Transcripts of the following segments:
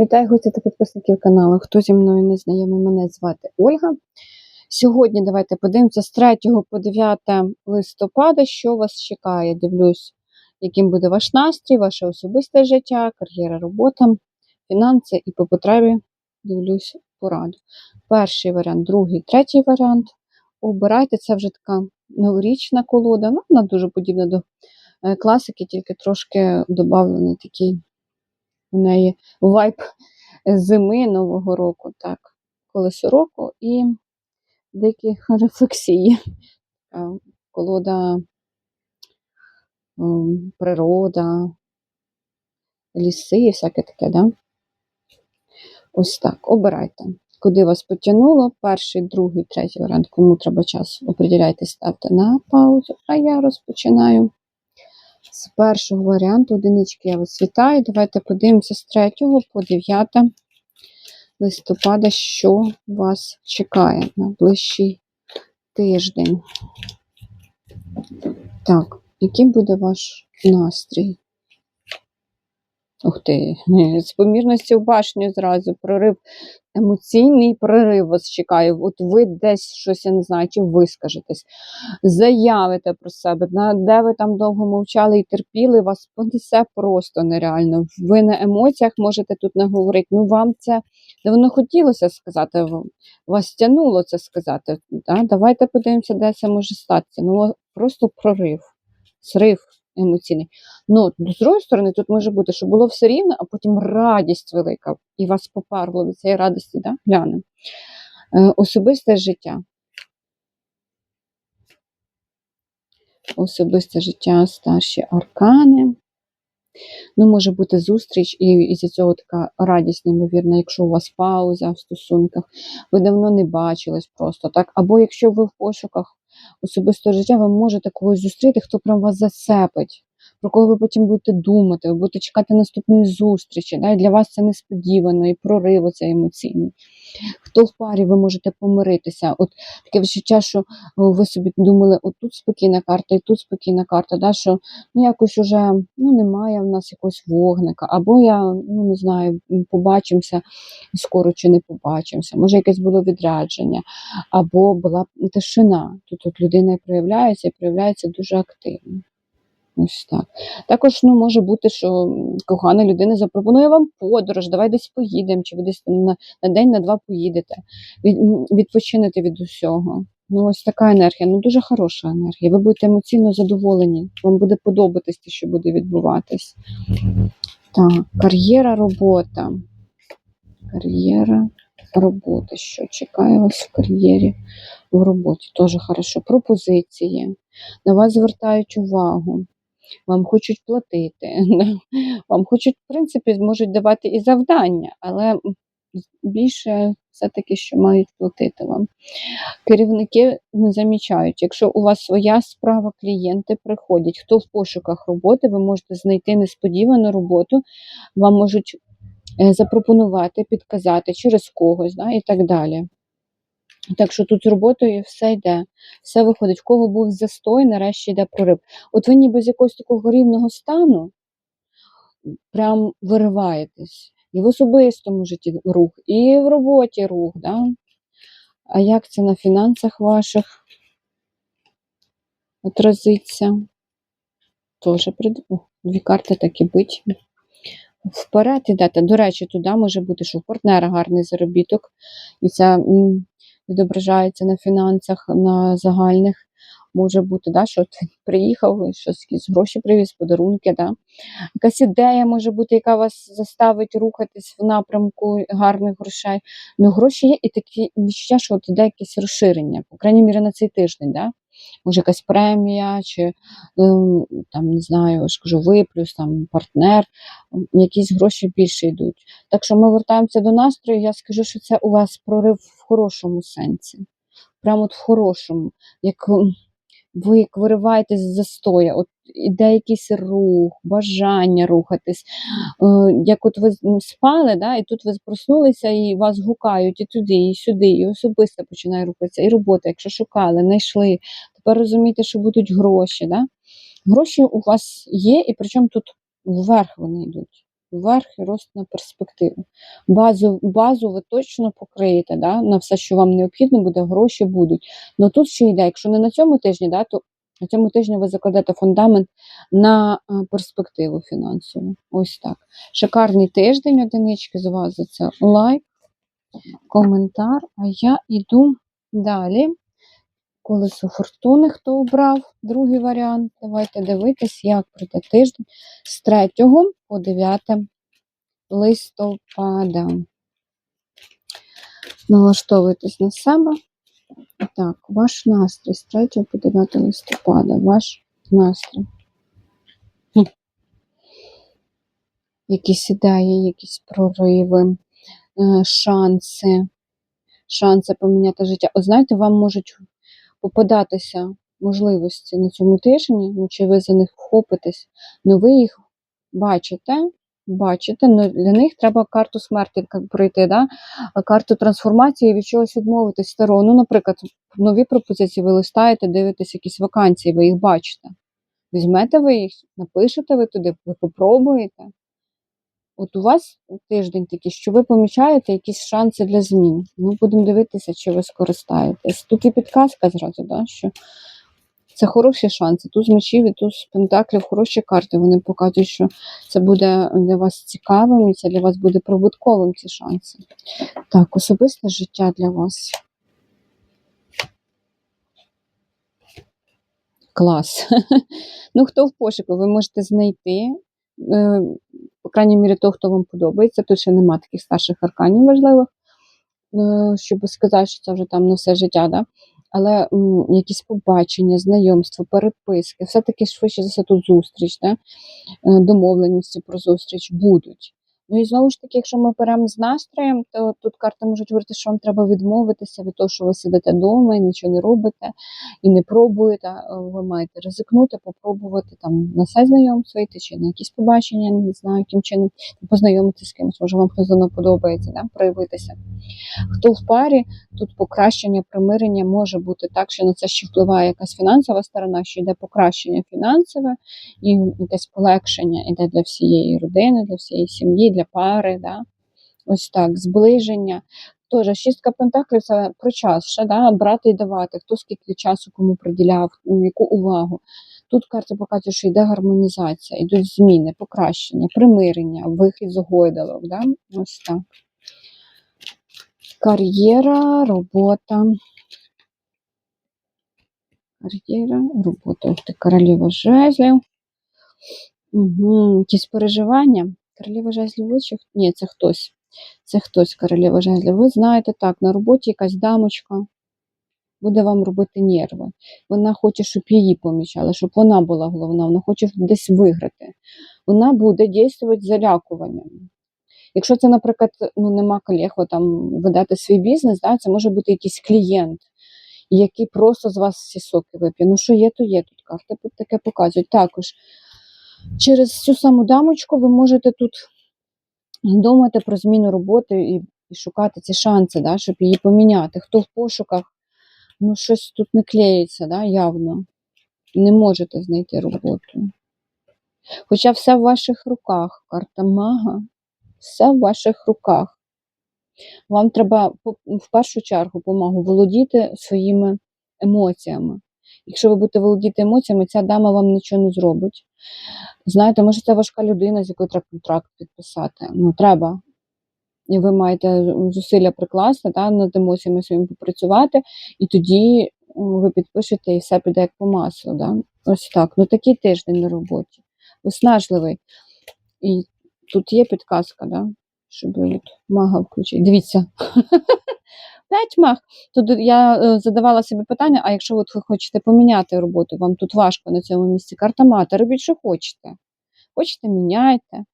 Вітаю гості та підписників каналу. Хто зі мною не знайомий, мене звати Ольга. Сьогодні давайте подивимося з 3 по 9 листопада, що вас чекає. Дивлюсь, яким буде ваш настрій, ваше особисте життя, кар'єра, робота, фінанси і по потребі дивлюсь пораду. Перший варіант, другий, третій варіант. Обирайте, це вже така новорічна колода. Ну, вона дуже подібна до е, класики, тільки трошки додавлений такий у неї вайб зими Нового року, так, колесо року і деякі рефлексії. Е, Колода, ем, природа, ліси і всяке таке, да? Ось так, обирайте. Куди вас потягнуло, перший, другий, третій варіант, кому треба час, оприділяйте, ставте на паузу, а я розпочинаю. З першого варіанту одинички я вас вітаю. Давайте подивимося з 3 по 9 листопада, що вас чекає на ближчий тиждень. Так, який буде ваш настрій? Ух ти, з помірності в башню зразу прорив, емоційний прорив вас чекає. От ви десь щось, я не знаю, чи вискажетесь, заявите про себе, де ви там довго мовчали і терпіли, вас понесе просто нереально. Ви на емоціях можете тут не говорити. Ну, вам це давно хотілося сказати, вас тянуло це сказати. Да? Давайте подивимося, де це може статися. Ну, просто прорив, зрив емоційний. Ну, з другої сторони, тут може бути, що було все рівно, а потім радість велика, і вас попарло від цієї радості, да? глянемо. Е, особисте життя. Особисте життя, старші аркани. Ну, може бути зустріч, і із цього така радість, неймовірна, якщо у вас пауза в стосунках, ви давно не бачились просто так. Або якщо ви в пошуках особистого життя, ви можете когось зустріти, хто прям вас зацепить, про кого ви потім будете думати, ви будете чекати наступної зустрічі. Да? І для вас це несподівано, і прорив оцей емоційний. Хто в парі, ви можете помиритися. От таке відчуття, що ви собі думали, от тут спокійна карта, і тут спокійна карта, да? що ну якось уже ну, немає в нас якогось вогника, або я ну не знаю, побачимося скоро чи не побачимося. Може, якесь було відрядження, або була тишина. Тут от людина і проявляється, і проявляється дуже активно. Ось так. Також ну, може бути, що кохана людина запропонує вам подорож, давай десь поїдемо, чи ви десь там на, на день, на два поїдете, від, відпочинете від усього. Ну, ось така енергія, ну дуже хороша енергія. Ви будете емоційно задоволені, вам буде подобатись те, що буде відбуватись. Так, кар'єра, робота. Кар'єра, робота. Що чекає вас в кар'єрі, в роботі? Теж хорошо. Пропозиції. На вас звертають увагу. Вам хочуть платити. Вам хочуть, в принципі, можуть давати і завдання, але більше все-таки, що мають платити вам. Керівники замічають, якщо у вас своя справа, клієнти приходять. Хто в пошуках роботи, ви можете знайти несподівану роботу, вам можуть е, запропонувати, підказати через когось да, і так далі. Так що тут з роботою все йде, все виходить. В кого був застой, нарешті йде прорив. От ви ніби з якогось такого рівного стану прям вириваєтесь. І в особистому житті рух, і в роботі рух. Да? А як це на фінансах ваших отразиться? Тоже прид... Дві карти так і бить. Вперед ідете. До речі, туди може бути, що у партнера гарний заробіток, і м, відображається на фінансах, на загальних. Може бути, да, що ти приїхав, щось якісь гроші привіз, подарунки. Да. Якась ідея може бути, яка вас заставить рухатись в напрямку гарних грошей. Ну, гроші є і такі відчуття, що от іде якесь розширення, по крайній мірі на цей тиждень. Да? Може, якась премія, чи ем, там, не знаю, ж ви плюс там партнер, якісь гроші більше йдуть. Так що ми вертаємося до настрою, я скажу, що це у вас прорив в хорошому сенсі. Прямо от в хорошому. Як ви як вириваєтесь з застоя, от іде якийсь рух, бажання рухатись. Е, Як от ви спали, да, і тут ви проснулися, і вас гукають і туди, і сюди, і особисто починає рухатися, і робота, якщо шукали, знайшли. Тепер розумієте, що будуть гроші. Да? Гроші у вас є, і причому тут вверх вони йдуть. вверх і рост на перспективу. Базу, базу ви точно покриєте, да? на все, що вам необхідно буде, гроші будуть. Ну тут ще йде, якщо не на цьому тижні, да, то на цьому тижні ви закладете фундамент на е, перспективу фінансову. Ось так. Шикарний тиждень, одинички з вас за це лайк, коментар. А я йду далі. Колесо фортуни, хто обрав другий варіант. Давайте дивитись, як пройде тиждень з 3 по 9 листопада. Налаштовуйтесь на себе. Так, ваш настрій з 3 по 9 листопада. Ваш настрій. Хм. Якісь ідеї, якісь прориви, е, шанси, шанси поміняти життя. От знаєте, вам можуть попадатися можливості на цьому тижні, ну, чи ви за них вхопитесь, але ви їх бачите, бачите, але для них треба карту смерті пройти, да? карту трансформації від чогось відмовитись старого. Ну, наприклад, нові пропозиції ви листаєте, дивитесь якісь вакансії, ви їх бачите. Візьмете ви їх, напишете ви туди, ви попробуєте. От у вас тиждень такий, що ви помічаєте якісь шанси для змін. Ну, будемо дивитися, чи ви скористаєтесь. Тут і підказка зразу, да, що це хороші шанси. Тут з мечів і тут з пентаклів хороші карти. Вони показують, що це буде для вас цікавим і це для вас буде прибутковим ці шанси. Так, особисте життя для вас. Клас. Ну, хто в пошуку, ви можете знайти. Е, По крайній мірі, того, хто вам подобається. Тут ще нема таких старших арканів важливих, е, щоб сказати, що це вже там на все життя. Да? Але м, якісь побачення, знайомства, переписки, все-таки швидше за все тут зустріч, да? е, домовленості про зустріч будуть. Ну і знову ж таки, якщо ми беремо з настроєм, то тут карти можуть говорити, що вам треба відмовитися від того, що ви сидите вдома і нічого не робите і не пробуєте. Ви маєте ризикнути, попробувати там на сайт знайомства йти чи на якісь побачення, не знаю, яким чином познайомитися з кимось, може вам хтось подобається, да? проявитися. Хто в парі, тут покращення, примирення може бути так, що на це ще впливає якась фінансова сторона, що йде покращення фінансове і якесь полегшення іде для всієї родини, для всієї сім'ї, для пари. Да? Ось так, зближення. Тож, шістка пентаклів це про час, ще, да? брати і давати, хто скільки часу кому приділяв, яку увагу. Тут карта показує, що йде гармонізація, йдуть зміни, покращення, примирення, вихід з гойдалок. Да? Ось так. Кар'єра, робота. Кар'єра, робота. Ух ти, королева жезлів. Угу. Якісь переживання. Королева жезлів чи Ні, це хтось. Це хтось королева жезлів. Ви знаєте, так, на роботі якась дамочка буде вам робити нерви. Вона хоче, щоб її помічали, щоб вона була головна, вона хоче десь виграти. Вона буде діяти залякуванням. Якщо це, наприклад, ну нема колег, ви там ведете свій бізнес, да, це може бути якийсь клієнт, який просто з вас всі соки вип'є. Ну, що є, то є тут карти таке показують. Також через цю саму дамочку ви можете тут думати про зміну роботи і, і шукати ці шанси, да, щоб її поміняти. Хто в пошуках, ну щось тут не клеїться, да, явно. Не можете знайти роботу. Хоча все в ваших руках, карта мага, все в ваших руках. Вам треба в першу чергу помагу володіти своїми емоціями. Якщо ви будете володіти емоціями, ця дама вам нічого не зробить. Знаєте, може, це важка людина, з якою треба контракт підписати. Ну, треба. І ви маєте зусилля прикласти та, над емоціями своїми попрацювати, і тоді ви підпишете і все піде як по маслу. Да? Ось так. Ну такий тиждень на роботі. Виснажливий. І тут є підказка, да? щоб мага включити. Дивіться. П'ять маг. Тут я е, задавала собі питання: а якщо от ви хочете поміняти роботу, вам тут важко на цьому місці карта мати, робіть, що хочете. Хочете, міняйте,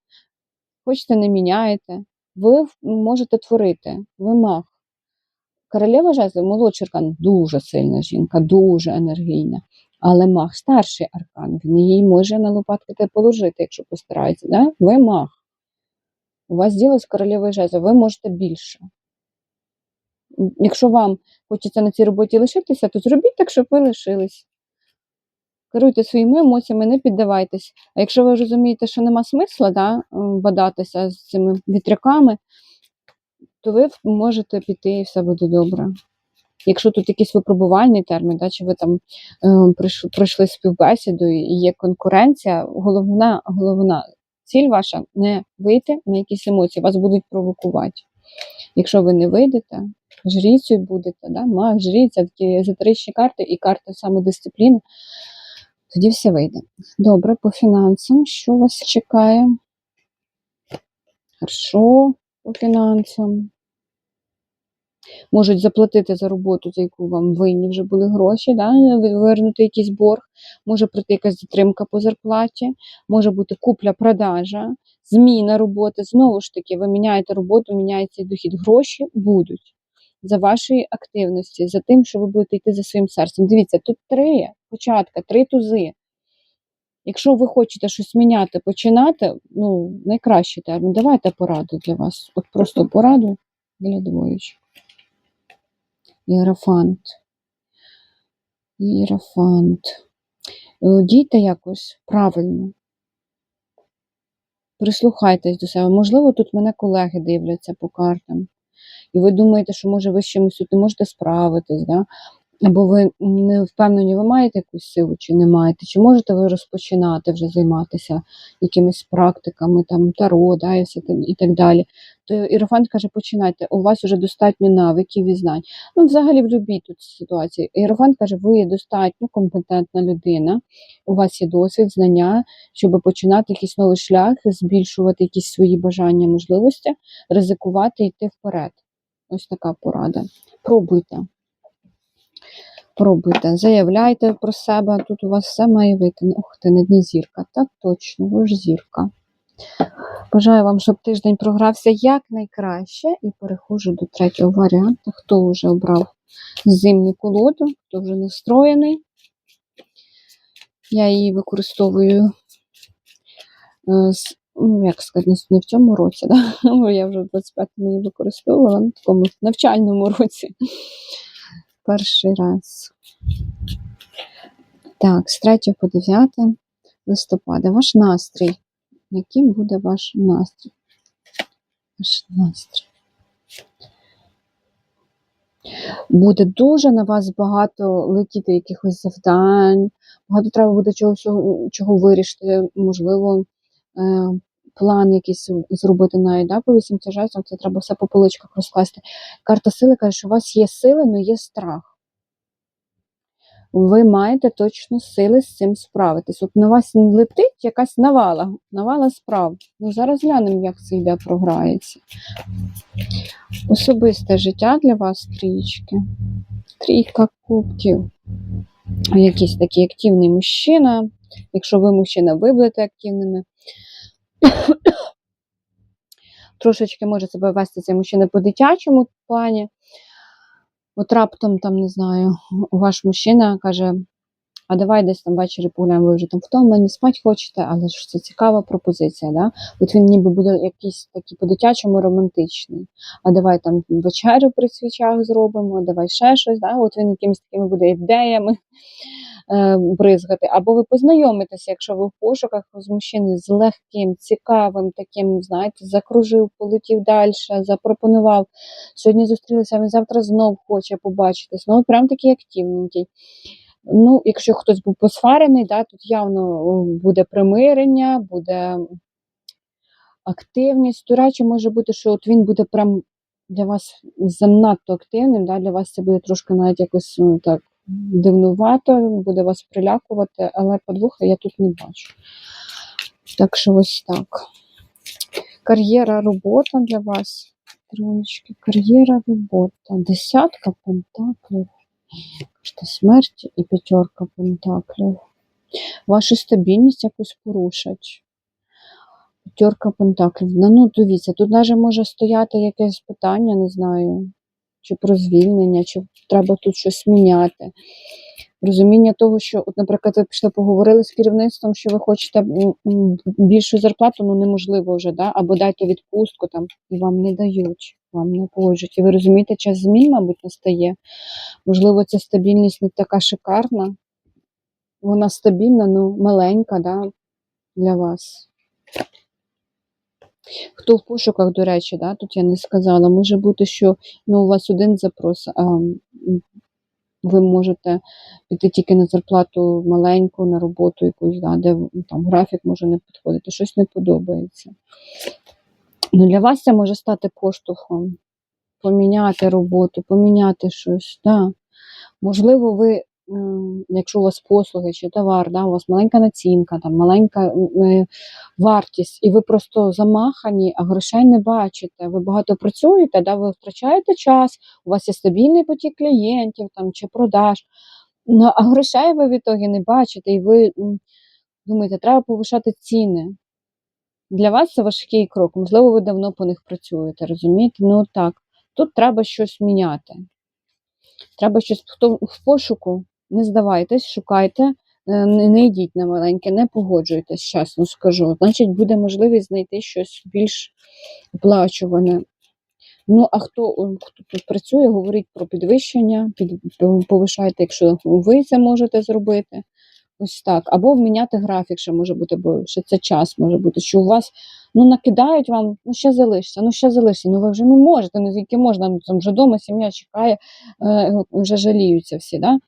хочете, не міняєте. Ви можете творити, ви маг. Королева жезлів, молодший аркан, дуже сильна жінка, дуже енергійна. Але маг старший аркан, він її може на лопатки положити, якщо постарається. Да? Ви маг. У вас діло з королевою жезлів, ви можете більше. Якщо вам хочеться на цій роботі лишитися, то зробіть так, щоб ви лишились. керуйте своїми емоціями, не піддавайтесь. А якщо ви розумієте, що нема смисла да, бадатися з цими вітряками, то ви можете піти і все буде добре. Якщо тут якийсь випробувальний термін, да, чи ви там е, пройш- пройшли співбесіду і є конкуренція, головна, головна ціль ваша не вийти на якісь емоції, вас будуть провокувати. Якщо ви не вийдете, жріцею будете, да, маг, жріця, такі езотеричні карти і карти самодисципліни, тоді все вийде. Добре, по фінансам, що вас чекає? Хорошо, по фінансам. Можуть заплатити за роботу, за яку вам винні вже були гроші, да? вивернути якийсь борг, може прийти якась затримка по зарплаті, може бути купля-продажа, зміна роботи. Знову ж таки, ви міняєте роботу, міняється дохід. Гроші будуть за вашої активності, за тим, що ви будете йти за своїм серцем. Дивіться, тут три початка, три тузи. Якщо ви хочете щось міняти, починати, ну, найкращий термін. Давайте пораду для вас. От просто пораду для двоєчок. Іерафант. Іерафант. Е, Дійте якось правильно. Прислухайтесь до себе. Можливо, тут мене колеги дивляться по картам. І ви думаєте, що може ви з чимось тут не можете справитись, да? або ви не впевнені, ви маєте якусь силу чи не маєте, чи можете ви розпочинати вже займатися якимись практиками, там таро, да, і, все і так далі. То Іерофант каже, починайте, у вас вже достатньо навиків і знань. Ну, взагалі, в будь-якій тут ситуації. Іерофант каже, ви є достатньо компетентна людина, у вас є досвід, знання, щоб починати якийсь новий шлях, збільшувати якісь свої бажання, можливості, ризикувати йти вперед. Ось така порада. Пробуйте. Пробуйте, заявляйте про себе, тут у вас все має вийти. Ух ти, на дні зірка. Так точно, ви ж зірка. Бажаю вам, щоб тиждень програвся якнайкраще. І переходжу до третього варіанту. Хто вже обрав зимню колоду, хто вже настроєний. Я її використовую, е, з- ну, як сказати, не- в цьому році, да? бо я вже в 25-му її використовувала, на такому навчальному році. Перший раз. Так, з 3 по 9 листопада. Ваш настрій. Яким буде ваш настрій? Ваш настрій. Буде дуже на вас багато летіти якихось завдань, багато треба буде чого, чого, чого вирішити, можливо, е, план якийсь зробити навіть, да, по вісім жезлів, це треба все по поличках розкласти. Карта сили каже, що у вас є сили, але є страх. Ви маєте точно сили з цим справитись. От на вас летить якась навала, навала справ. Ну, зараз глянемо, як це йде, програється. Особисте життя для вас трієчки. Трійка кубків. Якийсь такий активний мужчина. Якщо ви мужчина, ви будете активними. Трошечки може себе вести цей мужчина по-дитячому плані. От раптом, там, не знаю, ваш мужчина каже: а давай десь там ввечері погуляємо, ви вже там втомлені, спать хочете, але ж це цікава пропозиція. Да? От він ніби буде якийсь такий по-дитячому романтичний. А давай там вечерю при свічах зробимо, давай ще щось. Да? От він якимись такими буде ідеями бризгати. Або ви познайомитеся, якщо ви в пошуках з мужчиною з легким, цікавим, таким, знаєте, закружив, полетів далі, запропонував. Сьогодні зустрілися, він завтра знов хоче побачитись. Ну, от прям такий активненький. Ну, якщо хтось був посварений, да, тут явно буде примирення, буде активність. До речі, може бути, що от він буде прям для вас занадто активним, да, для вас це буде трошки навіть якось ну, так дивнувато, буде вас прилякувати, але подвоха я тут не бачу. Так що ось так. Кар'єра, робота для вас. Троєчки, кар'єра, робота. Десятка пентаклів. Кажете, смерть і п'ятерка пентаклів. Вашу стабільність якось порушать. П'ятерка пентаклів. Ну, ну, дивіться, тут навіть може стояти якесь питання, не знаю, чи про звільнення, чи треба тут щось міняти. Розуміння того, що, от, наприклад, ви пішли поговорили з керівництвом, що ви хочете більшу зарплату, ну неможливо вже, да? або дайте відпустку там, і вам не дають, вам не погоджують. І ви розумієте, час змін, мабуть, настає. Можливо, ця стабільність не така шикарна. Вона стабільна, ну маленька, да, для вас. Хто в пошуках, до речі, да, тут я не сказала, може бути, що ну, у вас один запрос, а ви можете піти тільки на зарплату маленьку, на роботу якусь, да, де там графік може не підходити, щось не подобається. Ну, для вас це може стати поштовхом. Поміняти роботу, поміняти щось. Да. Можливо, ви, якщо у вас послуги чи товар, да, у вас маленька націнка, там, маленька е, вартість, і ви просто замахані, а грошей не бачите. Ви багато працюєте, да, ви втрачаєте час, у вас є стабільний потік клієнтів там, чи продаж, ну, а грошей ви в ітогі не бачите, і ви думаєте, треба повишати ціни. Для вас це важкий крок. Можливо, ви давно по них працюєте, розумієте? Ну так, тут треба щось міняти. Треба щось в пошуку, не здавайтесь, шукайте, е, не, йдіть на маленьке, не погоджуйтесь, чесно скажу. Значить, буде можливість знайти щось більш оплачуване. Ну, а хто, хто тут працює, говорить про підвищення, під, повишайте, якщо ви це можете зробити. Ось так. Або міняти графік, ще може бути, бо ще це час може бути, що у вас ну, накидають вам, ну ще залишся, ну ще залишся, ну ви вже не можете, ну скільки можна, ну, там вже вдома сім'я чекає, е, вже жаліються всі. Да?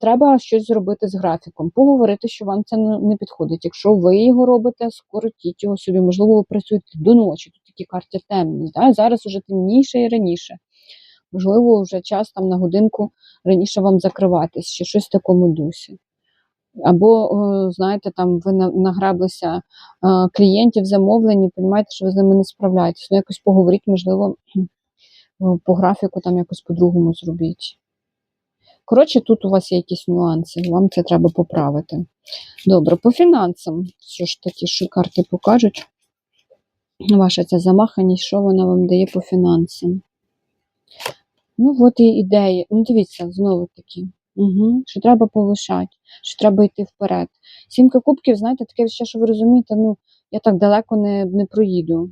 Треба щось зробити з графіком, поговорити, що вам це не підходить. Якщо ви його робите, скоротіть його собі. Можливо, ви працюєте до ночі, тут такі карти темні. Да? Зараз уже темніше і раніше. Можливо, вже час там на годинку раніше вам закриватись, чи щось в такому дусі. Або, знаєте, там ви награблися е, клієнтів замовлені, розумієте, що ви з ними не справляєтесь. Ну, якось поговоріть, можливо, по графіку там якось по-другому зробіть. Коротше, тут у вас є якісь нюанси, вам це треба поправити. Добре, по фінансам. Що ж такі, що карти покажуть? Ваша ця замаханість, що вона вам дає по фінансам? Ну, от і ідеї. Ну, дивіться, знову таки. Угу. Що треба повишати, що треба йти вперед. Сімка кубків, знаєте, таке відчуття, що ви розумієте, ну, я так далеко не, не проїду.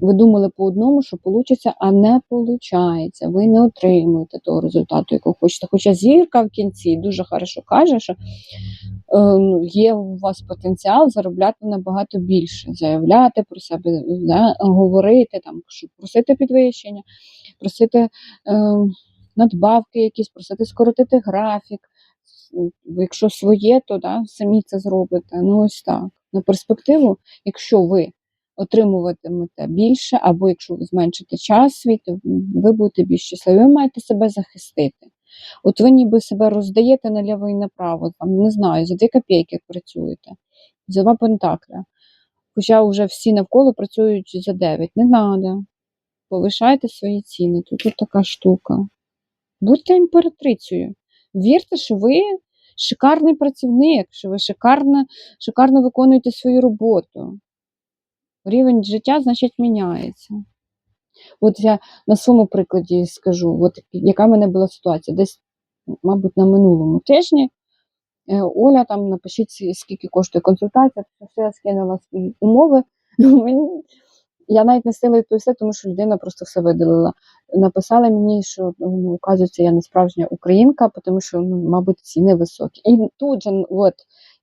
Ви думали по одному, що вийде, а не виходить. Ви не отримуєте того результату, якого хочете. Хоча зірка в кінці дуже хорошо каже, що е, ну, є у вас потенціал заробляти набагато більше, заявляти про себе, да, говорити, там, просити підвищення, просити е, надбавки якісь, просити скоротити графік. Якщо своє, то да, самі це зробите. Ну ось так. На перспективу, якщо ви отримуватимете більше, або якщо ви зменшите час свій, то ви будете більш щасливі. Ви маєте себе захистити. От ви ніби себе роздаєте наліво і направо, там, не знаю, за дві копійки працюєте, за два пентакля. Хоча вже всі навколо працюють за 9. Не треба. Повишайте свої ціни. Тут така штука. Будьте імператрицею. Вірте, що ви шикарний працівник, що ви шикарно, шикарно виконуєте свою роботу. Рівень життя, значить, міняється. От я на своєму прикладі скажу, от яка в мене була ситуація. Десь, мабуть, на минулому тижні е, Оля, там напишіть, скільки коштує консультація, все я скинула свої умови. Ну, Я навіть не стила відповісти, тому що людина просто все видалила. Написала мені, що ну, оказується, я не справжня українка, тому що, ну, мабуть, ціни високі. І тут же, от,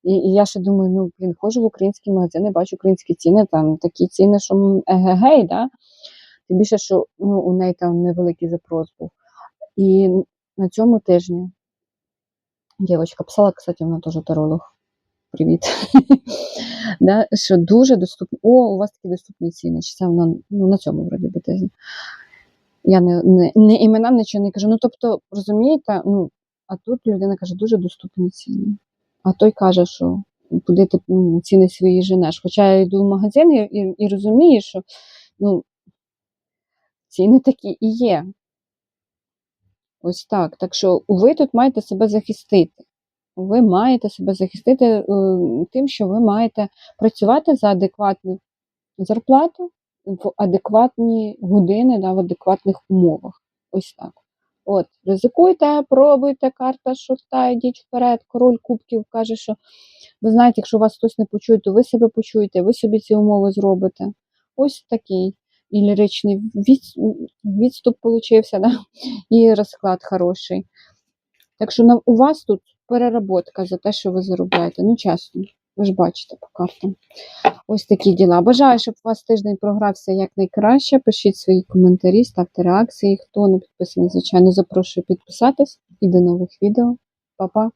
і, і я ще думаю, ну, блін, ходжу в українські магазини, бачу українські ціни, там такі ціни, що егегей, да? Тим більше, що ну, у неї там невеликий запрос був. І на цьому тижні дівчинка писала, кстати, вона теж таролог. Привіт. да, що дуже доступні. О, у вас такі доступні ціни. Чи це вона ну, на цьому вроді би тижні. Я не, не, не іменам нічого не кажу. Ну, тобто, розумієте, ну, а тут людина каже, дуже доступні ціни. А той каже, що куди ти ціни свої женеш. Хоча я йду в магазин і, і, і розумію, що ну, ціни такі і є. Ось так. Так що ви тут маєте себе захистити. Ви маєте себе захистити е, тим, що ви маєте працювати за адекватну зарплату в адекватні години, да, в адекватних умовах. Ось так. От, ризикуйте, пробуйте, карта шута, йдіть вперед. Король кубків каже, що ви знаєте, якщо вас хтось не почує, то ви себе почуєте, ви собі ці умови зробите. Ось такий і ліричний від- відступ получився, да? і розклад хороший. Так що у вас тут переработка за те, що ви заробляєте. Ну, чесно, ви ж бачите по картам. Ось такі діла. Бажаю, щоб у вас тиждень програвся якнайкраще. Пишіть свої коментарі, ставте реакції. Хто не підписаний, звичайно, запрошую підписатись. І до нових відео. Па-па!